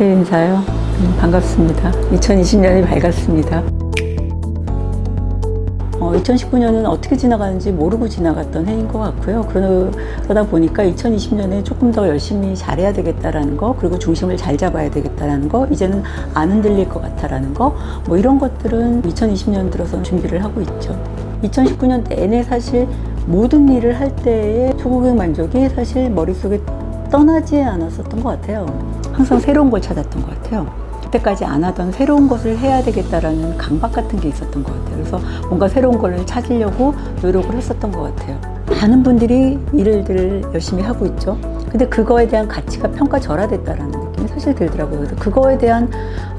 새해 인사요. 음, 반갑습니다. 2020년이 밝았습니다. 어, 2019년은 어떻게 지나가는지 모르고 지나갔던 해인 것 같고요. 그러- 그러다 보니까 2020년에 조금 더 열심히 잘해야 되겠다라는 거, 그리고 중심을 잘 잡아야 되겠다라는 거, 이제는 안 흔들릴 것 같다라는 거, 뭐 이런 것들은 2020년 들어서 준비를 하고 있죠. 2019년 내내 사실 모든 일을 할 때의 소고객 만족이 사실 머릿속에 떠나지 않았었던 것 같아요. 항상 새로운 걸 찾았던 것 같아요. 그때까지 안 하던 새로운 것을 해야 되겠다라는 강박 같은 게 있었던 것 같아요. 그래서 뭔가 새로운 걸 찾으려고 노력을 했었던 것 같아요. 많은 분들이 일들을 열심히 하고 있죠. 근데 그거에 대한 가치가 평가절하됐다라는 느낌이 사실 들더라고요. 그래서 그거에 대한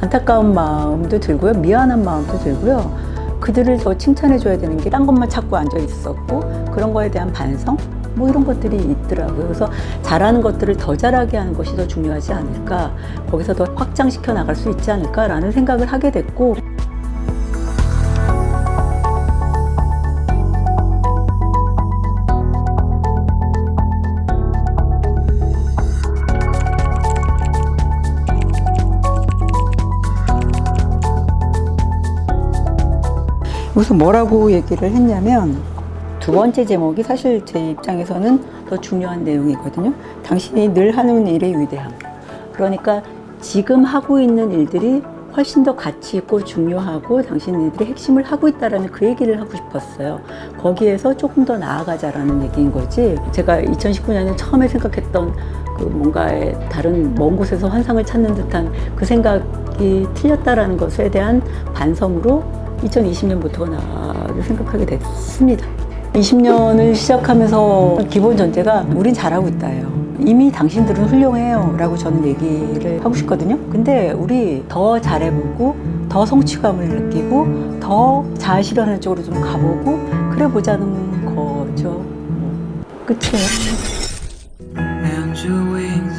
안타까운 마음도 들고요. 미안한 마음도 들고요. 그들을 더 칭찬해줘야 되는 게 딴 것만 찾고 앉아 있었고 그런 거에 대한 반성? 뭐 이런 것들이 있더라고요. 그래서 잘하는 것들을 더 잘하게 하는 것이 더 중요하지 않을까. 거기서 더 확장시켜 나갈 수 있지 않을까라는 생각을 하게 됐고 우선 뭐라고 얘기를 했냐면 두 번째 제목이 사실 제 입장에서는 더 중요한 내용이거든요. 당신이 늘 하는 일의 위대함. 그러니까 지금 하고 있는 일들이 훨씬 더 가치 있고 중요하고 당신들이 핵심을 하고 있다라는 그 얘기를 하고 싶었어요. 거기에서 조금 더 나아가자라는 얘기인 거지. 제가 2019년에 처음에 생각했던 그 뭔가의 다른 먼 곳에서 환상을 찾는 듯한 그 생각이 틀렸다라는 것에 대한 반성으로 2020년부터가 나를 생각하게 됐습니다. 20년을 시작하면서 기본 전제가 우린 잘하고 있다예요. 이미 당신들은 훌륭해요. 라고 저는 얘기를 하고 싶거든요. 근데 우리 더 잘해보고, 더 성취감을 느끼고, 더잘 실현하는 쪽으로 좀 가보고, 그래 보자는 거죠. 끝이에요. And you